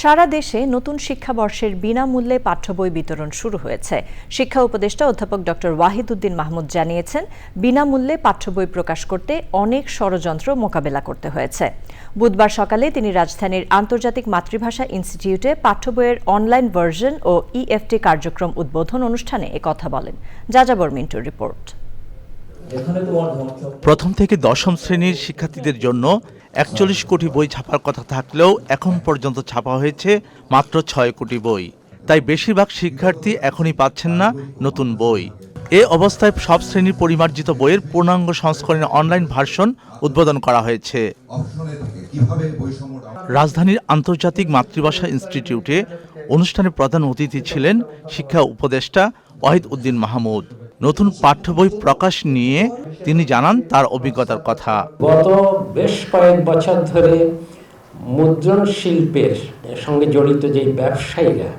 সারা দেশে নতুন শিক্ষাবর্ষের বিনামূল্যে পাঠ্যবই বিতরণ শুরু হয়েছে। শিক্ষা উপদেষ্টা অধ্যাপক ডক্টর ওয়াহিদ উদ্দিন মাহমুদ জানিয়েছেন, বিনামূল্যে পাঠ্যবই প্রকাশ করতে অনেক ষড়যন্ত্র মোকাবেলা করতে হয়েছে। বুধবার সকালে তিনি রাজধানীর আন্তর্জাতিক মাতৃভাষা ইনস্টিটিউটে পাঠ্যবইয়ের অনলাইন ভার্জন ও ইএফটি কার্যক্রম উদ্বোধন অনুষ্ঠানে একথা বলেন। যাযাবর মিন্টুর রিপোর্ট। প্রথম থেকে দশম শ্রেণির শিক্ষার্থীদের জন্য একচল্লিশ কোটি বই ছাপার কথা থাকলেও এখন পর্যন্ত ছাপা হয়েছে মাত্র ছয় কোটি বই। তাই বেশিরভাগ শিক্ষার্থী এখনই পাচ্ছেন না নতুন বই। এ অবস্থায় সব শ্রেণির পরিমার্জিত বইয়ের পূর্ণাঙ্গ সংস্করণের অনলাইন ভার্সন উদ্বোধন করা হয়েছে। রাজধানীর আন্তর্জাতিক মাতৃভাষা ইনস্টিটিউটে অনুষ্ঠানে প্রধান অতিথি ছিলেন শিক্ষা উপদেষ্টা ওয়াহিদ উদ্দিন মাহমুদ। নতুন পাঠ্য বই প্রকাশ নিয়ে তিনি জানান তার অভিজ্ঞতার কথা। গত বেশ কয়েক বছর ধরে মুদ্রণ শিল্পের সঙ্গে জড়িত যে ব্যবসায়ীরা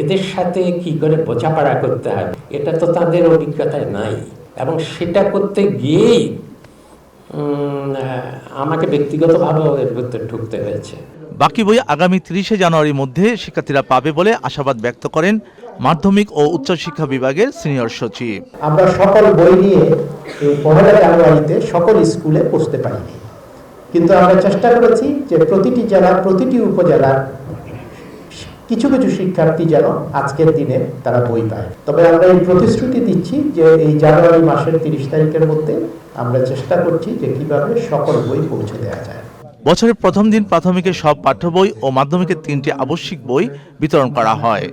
এদের সাথে কি করে বোঝাপড়া করতে হবে এটা তো তাদের অভিজ্ঞতায় নাই। এবং সেটা করতে গিয়েই আমাকে ব্যক্তিগতভাবেও এর ভিতরে ঢুকতে হয়েছে। বাকি বই আগামী তিরিশে জানুয়ারির মধ্যে শিক্ষার্থীরা পাবে বলে আশাবাদ ব্যক্ত করেন মাধ্যমিক ও উচ্চশিক্ষা বিভাগের সিনিয়র সচিব। আমরা সকল বই নিয়ে পহেলা জানুয়ারিতে সকল স্কুলে পৌঁছতে পারিনি। কিন্তু আমরা চেষ্টা করেছি যে প্রতিটি জেলার প্রতিটি উপজেলার কিছু কিছু শিক্ষার্থী যেন আজকের দিনে তারা বই পায়। তবে আমরা এই প্রতিশ্রুতি দিচ্ছি যে এই জানুয়ারি মাসের তিরিশ তারিখের মধ্যে আমরা চেষ্টা করছি যে কীভাবে সকল বই পৌঁছে দেওয়া যায়। বছরের প্রথম দিন প্রাথমিকের সব পাঠ্য বই ও মাধ্যমিকের তিনটি আবশ্যিক বই বিতরণ করা হয়।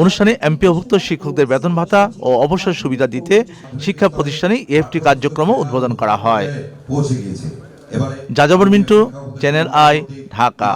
অনুষ্ঠানে এমপিওভুক্ত শিক্ষকদের বেতন ভাতা ও অবসর সুবিধা দিতে শিক্ষা প্রতিষ্ঠানে এফটি কার্যক্রম উদ্বোধন করা হয়। যাযাবর মিন্টু চ্যানেল আই ঢাকা।